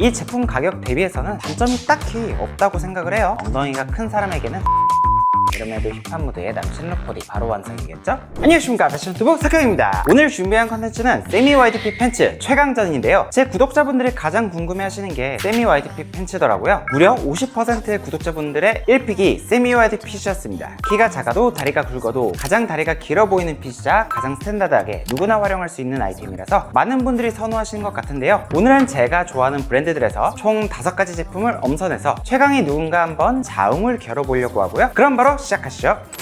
이 제품 가격 대비해서는 단점이 딱히 없다고 생각을 해요. 엉덩이가 큰 사람에게는 이름에도 힙한 무드의 남친 룩코디 바로 완성이겠죠? 안녕하십니까. 패션 투복 석형입니다. 오늘 준비한 컨텐츠는 세미 와이드핏 팬츠 최강전인데요. 제 구독자분들이 가장 궁금해하시는 게 세미 와이드핏 팬츠더라고요. 무려 50%의 구독자분들의 1픽이 세미 와이드핏이었습니다. 키가 작아도 다리가 굵어도 가장 다리가 길어 보이는 핏이자 가장 스탠다드하게 누구나 활용할 수 있는 아이템이라서 많은 분들이 선호하시는 것 같은데요. 오늘은 제가 좋아하는 브랜드들에서 총 5가지 제품을 엄선해서 최강이 누군가 한번 자웅을 겨뤄보려고 하고요. 그럼 바로 시작하시죠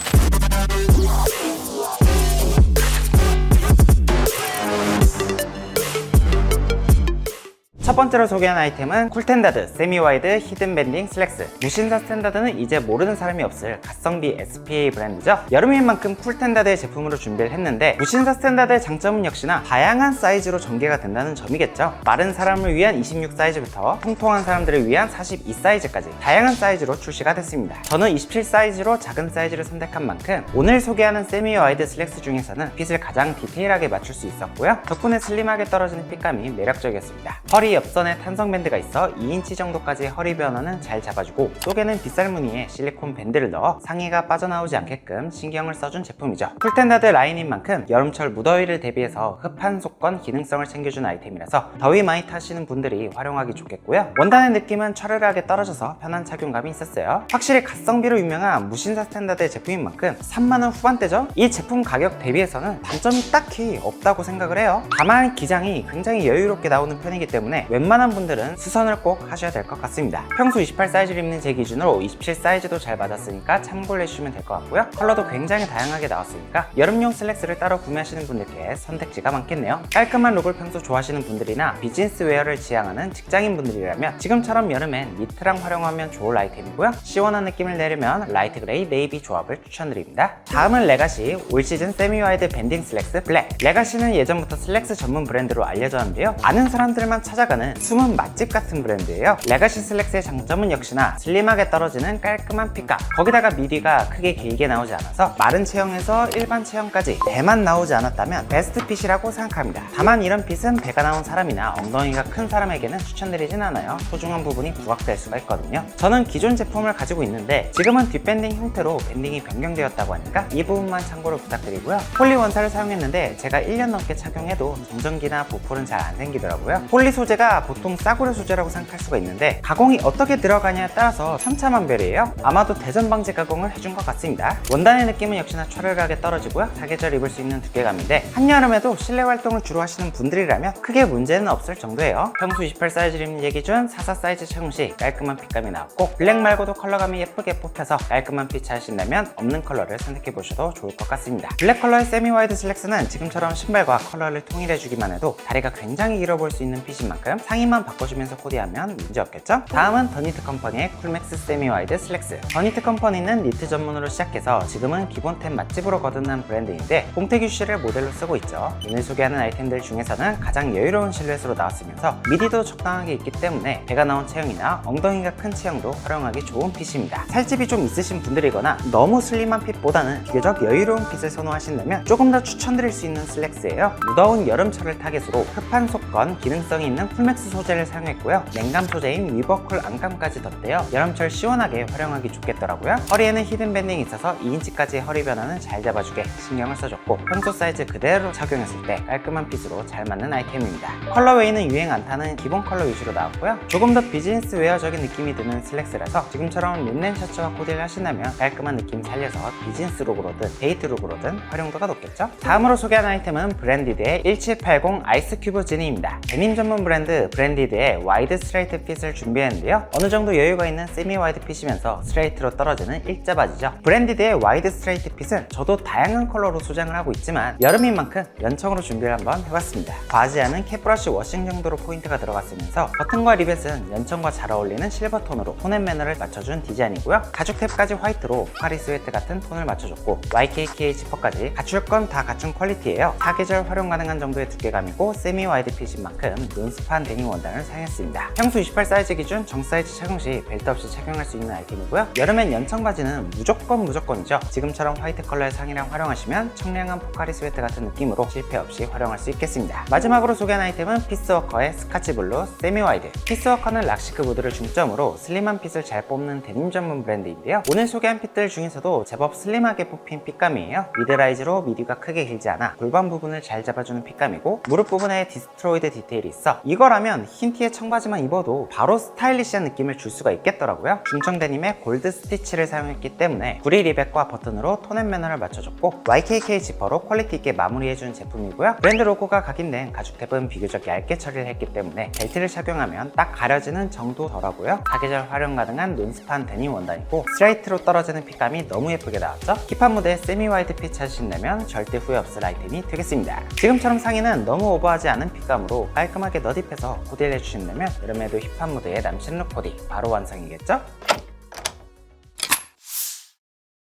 첫 번째로 소개한 아이템은 쿨텐다드 세미와이드 히든 밴딩 슬랙스. 무신사 스탠다드는 이제 모르는 사람이 없을 가성비 SPA 브랜드죠. 여름인 만큼 쿨텐다드의 제품으로 준비를 했는데 무신사 스탠다드의 장점은 역시나 다양한 사이즈로 전개가 된다는 점이겠죠. 마른 사람을 위한 26 사이즈부터 통통한 사람들을 위한 42 사이즈까지 다양한 사이즈로 출시가 됐습니다. 저는 27 사이즈로 작은 사이즈를 선택한 만큼 오늘 소개하는 세미와이드 슬랙스 중에서는 핏을 가장 디테일하게 맞출 수 있었고요. 덕분에 슬림하게 떨어지는 핏감이 매력적이었습니다. 허리 옆선에 탄성 밴드가 있어 2인치 정도까지 허리 변화는 잘 잡아주고 속에는 빗살 무늬에 실리콘 밴드를 넣어 상의가 빠져나오지 않게끔 신경을 써준 제품이죠. 쿨텐다드 라인인 만큼 여름철 무더위를 대비해서 흡한 속건 기능성을 챙겨준 아이템이라서 더위 많이 타시는 분들이 활용하기 좋겠고요. 원단의 느낌은 철을하게 떨어져서 편한 착용감이 있었어요. 확실히 가성비로 유명한 무신사 스탠다드의 제품인 만큼 3만원 후반대죠? 이 제품 가격 대비해서는 단점이 딱히 없다고 생각을 해요. 다만 기장이 굉장히 여유롭게 나오는 편이기 때문에 웬만한 분들은 수선을 꼭 하셔야 될 것 같습니다. 평소 28 사이즈를 입는 제 기준으로 27 사이즈도 잘 맞았으니까 참고를 해주시면 될 것 같고요. 컬러도 굉장히 다양하게 나왔으니까 여름용 슬랙스를 따로 구매하시는 분들께 선택지가 많겠네요. 깔끔한 룩을 평소 좋아하시는 분들이나 비즈니스 웨어를 지향하는 직장인 분들이라면 지금처럼 여름엔 니트랑 활용하면 좋을 아이템이고요. 시원한 느낌을 내려면 라이트 그레이 네이비 조합을 추천드립니다. 다음은 레가시 올 시즌 세미 와이드 밴딩 슬랙스 블랙. 레가시는 예전부터 슬랙스 전문 브랜드로 알려졌는데요. 아는 사람들만 찾아가 는 숨은 맛집 같은 브랜드예요. 레가시 슬랙스의 장점은 역시나 슬림하게 떨어지는 깔끔한 핏감. 거기다가 미디가 크게 길게 나오지 않아서 마른 체형에서 일반 체형까지 배만 나오지 않았다면 베스트 핏이라고 생각합니다. 다만 이런 핏은 배가 나온 사람이나 엉덩이가 큰 사람에게는 추천드리진 않아요. 소중한 부분이 부각될 수가 있거든요. 저는 기존 제품을 가지고 있는데 지금은 뒷밴딩 형태로 밴딩이 변경되었다고 하니까 이 부분만 참고를 부탁드리고요. 폴리 원사를 사용했는데 제가 1년 넘게 착용해도 정전기나 보풀은 잘 안 생기더라고요. 폴리 소재가 보통 싸구려 소재라고 생각할 수가 있는데 가공이 어떻게 들어가냐에 따라서 천차만별이에요. 아마도 대전 방지 가공을 해준 것 같습니다. 원단의 느낌은 역시나 철을하게 떨어지고요. 사계절 입을 수 있는 두께감인데 한여름에도 실내 활동을 주로 하시는 분들이라면 크게 문제는 없을 정도예요. 평소 28 사이즈 입는 얘기 중44 사이즈 착용 시 깔끔한 핏감이 나왔고 블랙 말고도 컬러감이 예쁘게 뽑혀서 깔끔한 핏 찾으신다면 없는 컬러를 선택해 보셔도 좋을 것 같습니다. 블랙 컬러의 세미 와이드 슬랙스는 지금처럼 신발과 컬러를 통일해 주기만 해도 다리가 굉장히 길어 보일 수 있는 핏인 만큼 상의만 바꿔주면서 코디하면 문제 없겠죠? 다음은 더니트 컴퍼니의 쿨맥스 세미 와이드 슬랙스. 더니트 컴퍼니는 니트 전문으로 시작해서 지금은 기본템 맛집으로 거듭난 브랜드인데 봉태규 씨를 모델로 쓰고 있죠. 오늘 소개하는 아이템들 중에서는 가장 여유로운 실루엣으로 나왔으면서 미디도 적당하게 있기 때문에 배가 나온 체형이나 엉덩이가 큰 체형도 활용하기 좋은 핏입니다. 살집이 좀 있으신 분들이거나 너무 슬림한 핏보다는 비교적 여유로운 핏을 선호하신다면 조금 더 추천드릴 수 있는 슬랙스예요. 무더운 여름철을 타겟으로 흡한 속건, 기능성이 있는 쿨맥스 소재를 사용했고요. 냉감 소재인 위버쿨 안감까지 덧대어 여름철 시원하게 활용하기 좋겠더라고요. 허리에는 히든 밴딩이 있어서 2인치까지 허리 변화는 잘 잡아주게 신경을 써줬고 평소 사이즈 그대로 착용했을 때 깔끔한 핏으로 잘 맞는 아이템입니다. 컬러웨이는 유행 안 타는 기본 컬러 위주로 나왔고요. 조금 더 비즈니스 웨어적인 느낌이 드는 슬랙스라서 지금처럼 린넨 셔츠와 코디를 하신다면 깔끔한 느낌 살려서 비즈니스 룩으로든 데이트 룩으로든 활용도가 높겠죠? 다음으로 소개한 아이템은 브랜디드의 1780 아이스큐브 지니입니다. 데님 전문 브랜드 브랜디드의 와이드 스트레이트 핏을 준비했는데요. 어느 정도 여유가 있는 세미 와이드 핏이면서 스트레이트로 떨어지는 일자 바지죠. 브랜디드의 와이드 스트레이트 핏은 저도 다양한 컬러로 소장을 하고 있지만 여름인 만큼 연청으로 준비를 한번 해봤습니다. 바지 안은 캡브러쉬 워싱 정도로 포인트가 들어갔으면서 버튼과 리벳은 연청과 잘 어울리는 실버 톤으로 톤앤 매너를 맞춰준 디자인이고요. 가죽 탭까지 화이트로 파리 스웨트 같은 톤을 맞춰줬고 YKK 지퍼까지 갖출 건 다 갖춘 퀄리티예요. 사계절 활용 가능한 정도의 두께감이고 세미 와이드 핏인 만큼 눈스파 눈스판 데님 원단을 사용했습니다. 평소 28 사이즈 기준 정 사이즈 착용 시 벨트 없이 착용할 수 있는 아이템이고요. 여름엔 연청 바지는 무조건 무조건이죠. 지금처럼 화이트 컬러의 상의랑 활용하시면 청량한 포카리 스웨트 같은 느낌으로 실패 없이 활용할 수 있겠습니다. 마지막으로 소개한 아이템은 피스워커의 스카치 블루 세미 와이드. 피스워커는 락시크 무드를 중점으로 슬림한 핏을 잘 뽑는 데님 전문 브랜드인데요. 오늘 소개한 핏들 중에서도 제법 슬림하게 뽑힌 핏감이에요. 미드라이즈로 미디가 크게 길지 않아 골반 부분을 잘 잡아주는 핏감이고 무릎 부분에 디스트로이드 디테일이 있어 이거 라면 흰 티에 청바지만 입어도 바로 스타일리시한 느낌을 줄 수가 있겠더라고요. 중청 데님의 골드 스티치를 사용했기 때문에 구리 리백과 버튼으로 톤앤 매너를 맞춰줬고 YKK 지퍼로 퀄리티 있게 마무리해준 제품이고요. 브랜드 로고가 각인된 가죽 탭은 비교적 얇게 처리를 했기 때문에 벨트를 착용하면 딱 가려지는 정도 덜하고요. 사계절 활용 가능한 논스판 데님 원단이고 스트레이트로 떨어지는 핏감이 너무 예쁘게 나왔죠? 힙한 무대 세미 와이드 핏 찾으신다면 절대 후회 없을 아이템이 되겠습니다. 지금처럼 상의는 너무 오버하지 않은 핏감으로 깔끔하게 너 딥해서 코디를 해주신다면 여름에도 힙한 무대의 남친 룩 코디 바로 완성이겠죠?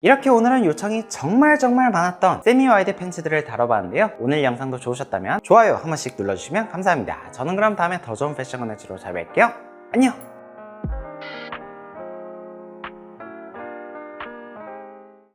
이렇게 오늘은 요청이 정말 정말 많았던 세미 와이드 팬츠들을 다뤄봤는데요. 오늘 영상도 좋으셨다면 좋아요 한 번씩 눌러주시면 감사합니다. 저는 그럼 다음에 더 좋은 패션 컨텐츠로 찾아뵐게요. 안녕!